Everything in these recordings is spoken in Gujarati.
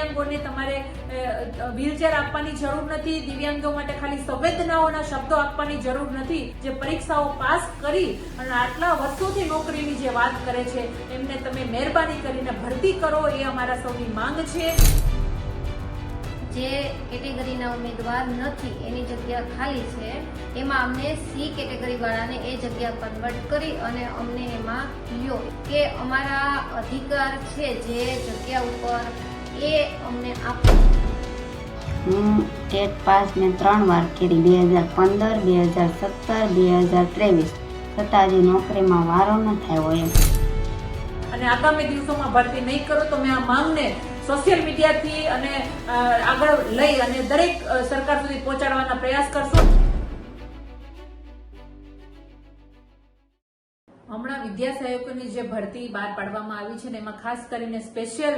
દિવ્યાંગોને તમારે વ્હીલચેર આપવાની જરૂર નથી. દિવ્યાંગો માટે ખાલી સંવેદનાઓના શબ્દો આપવાની જરૂર નથી. જે પરીક્ષાઓ પાસ કરી અને આટલા વર્ષોથી નોકરીની જે વાત કરે છે, એમને તમે મહેરબાની કરીને ભરતી કરો. એ અમારા સૌની માંગ છે. જે કેટેગરીના ઉમેદવાર નથી, એની જગ્યા ખાલી છે. એમાં અમને સી કેટેગરી વાળાને એ જગ્યા કન્વર્ટ કરી અને અમને એમાં લ્યો કે અમારા અધિકાર છે જે જગ્યા ઉપર એ અમને આપો. હું ટેટ પાસ મેં ત્રણ વાર કરી બે હજાર પંદર બે હજાર સત્તર બે હજાર ત્રેવીસ. છતાં હજી નોકરીમાં વારો ન થયો એમ. અને આગામી દિવસોમાં ભરતી નહીં કરો તો મેં આ માંગને સોશિયલ મીડિયાથી અને આગળ લઈ અને દરેક સરકાર સુધી પહોંચાડવાના પ્રયાસ કરશો. હમણાં વિદ્યા સહાયકોની જે ભરતી બહાર પાડવામાં આવી છે ને એમાં ખાસ કરીને સ્પેશિયલ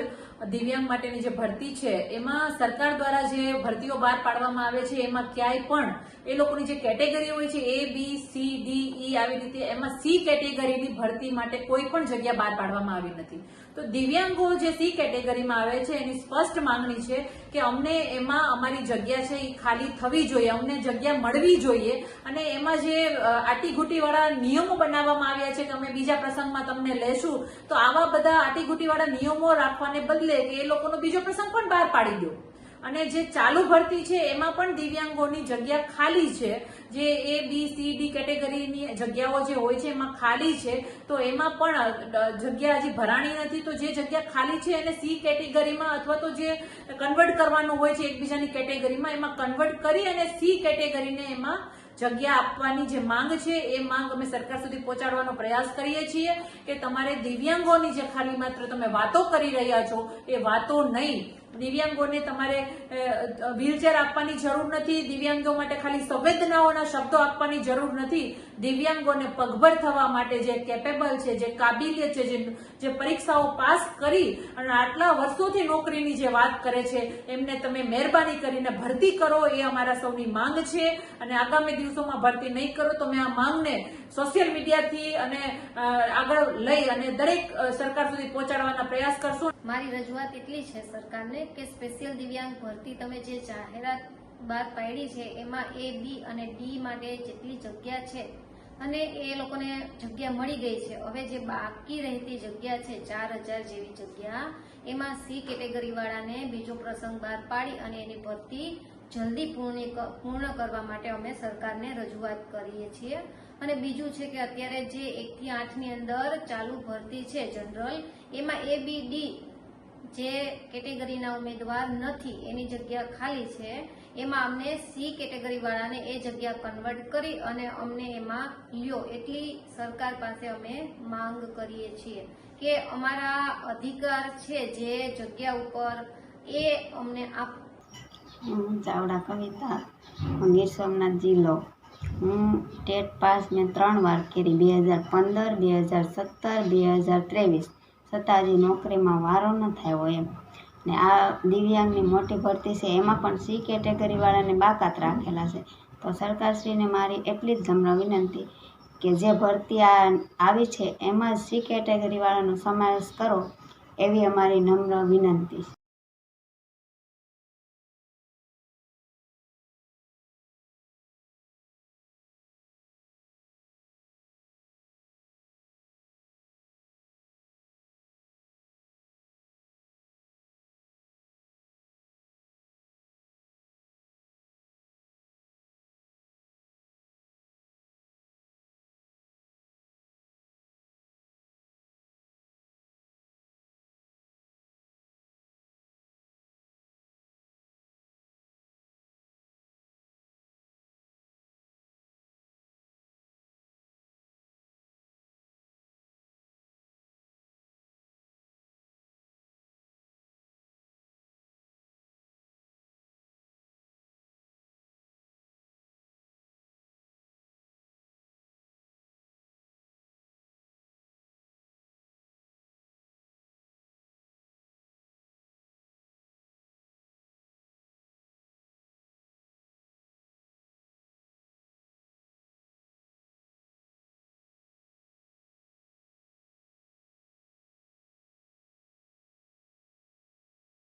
દિવ્યાંગ માટેની જે ભરતી છે, એમાં સરકાર દ્વારા જે ભરતીઓ બહાર પાડવામાં આવે છે, એમાં ક્યાંય પણ એ લોકોની જે કેટેગરી હોય છે એ બી સી ડી ઈ આવી રીતે એમાં સી કેટેગરીની ભરતી માટે કોઈ પણ જગ્યા બહાર પાડવામાં આવી નથી. તો દિવ્યાંગો જે સી કેટેગરીમાં આવે છે, એની સ્પષ્ટ માંગણી છે કે અમને એમાં અમારી જગ્યા છે એ ખાલી થવી જોઈએ, અમને જગ્યા મળવી જોઈએ અને એમાં જે આટીઘૂટીવાળા નિયમો બનાવવામાં આવ્યા છે કે અમે બીજા પ્રસંગમાં તમને લેશું. તો આવા બધા આટીગુટી વાળા નિયમો રાખવાને બદલે કે એ લોકોનો બીજો પ્રસંગ પણ બહાર પાડી દો. અને જે ચાલુ ભરતી છે, એમાં પણ દિવ્યાંગોની જગ્યા ખાલી છે. જે એ બી સી ડી કેટેગરીની જગ્યાઓ જે હોય છે, એમાં ખાલી છે. તો એમાં પણ જગ્યા હજી ભરાણી નથી. તો જે જગ્યા ખાલી છે, એને સી કેટેગરીમાં અથવા તો જે કન્વર્ટ કરવાનું હોય છે, એકબીજાની કેટેગરીમાં, એમાં કન્વર્ટ કરી અને સી કેટેગરીને એમાં જગ્યા આપવાની જે માંગ છે, એ માંગ અમે સરકાર સુધી પહોંચાડવાનો પ્રયાસ કરીએ છીએ કે તમારે દિવ્યાંગોની જે ખાલી માત્ર તમે વાતો કરી રહ્યા છો, એ વાતો નહીં દિવ્યાંગોને તમારે વ્હીલચેર આપવાની જરૂર નથી. દિવ્યાંગો માટે ખાલી સંવેદનાઓના શબ્દો આપવાની જરૂર નથી. દિવ્યાંગોને પગભર થવા માટે જે કેપેબલ છે, જે કાબિલિયત છે, જે પરીક્ષાઓ પાસ કરી અને આટલા વર્ષોથી નોકરીની જે વાત કરે છે, એમને તમે મહેરબાની કરીને ભરતી કરો. એ અમારા સૌની માંગ છે. અને આગામી દિવસોમાં ભરતી નહીં કરો તો મેં આ માંગને સોશિયલ મીડિયાથી અને આગળ લઈ અને દરેક સરકાર સુધી પહોંચાડવાના પ્રયાસ કરશું. મારી રજૂઆત એટલી છે સરકારને કે સ્પેશિયલ દિવ્યાંગ ભરતી તમે જે જાહેરાત બહાર પાડી છે, એમાં એ બી અને ડી માટે જેટલી જગ્યા છે અને એ લોકોને જગ્યા મળી ગઈ છે. હવે જે બાકી રહેતી જગ્યા છે, ચાર હજાર જેવી જગ્યા, એમાં સી કેટેગરી વાળાને બીજો પ્રસંગ બહાર પાડી અને એની ભરતી જલ્દી પૂર્ણ પૂર્ણ કરવા માટે અમે સરકારને રજૂઆત કરીએ છીએ. અને બીજું છે કે અત્યારે જે એકથી આઠની અંદર ચાલુ ભરતી છે, જનરલ, એમાં એ બી ડી જે કેટેગરીના ઉમેદવાર નથી, એની જગ્યા ખાલી છે, એમાં અમને સી કેટેગરી વાળાને એ જગ્યા કન્વર્ટ કરી અને અમને એમાં લ્યો. એટલી સરકાર પાસે અમે માંગ કરીએ છીએ કે અમારા અધિકાર છે જે જગ્યા ઉપર એ અમને આપ ચાવડા કવિતા ગીર સોમનાથ જિલ્લો હું ટેટ પાસ મેં ત્રણ વાર કરી, બે હજાર પંદર, બે હજાર સત્તર, બે હજાર ત્રેવીસ. છતાં હજી નોકરીમાં વારો ન થયો એમ. ને આ દિવ્યાંગની મોટી ભરતી છે, એમાં પણ સી કેટેગરીવાળાને બાકાત રાખેલા છે. તો સરકારશ્રીને મારી એટલી જ નમ્ર વિનંતી કે જે ભરતી આ આવી છે, એમાં સી કેટેગરીવાળાનો સમાવેશ કરો એવી અમારી નમ્ર વિનંતી છે.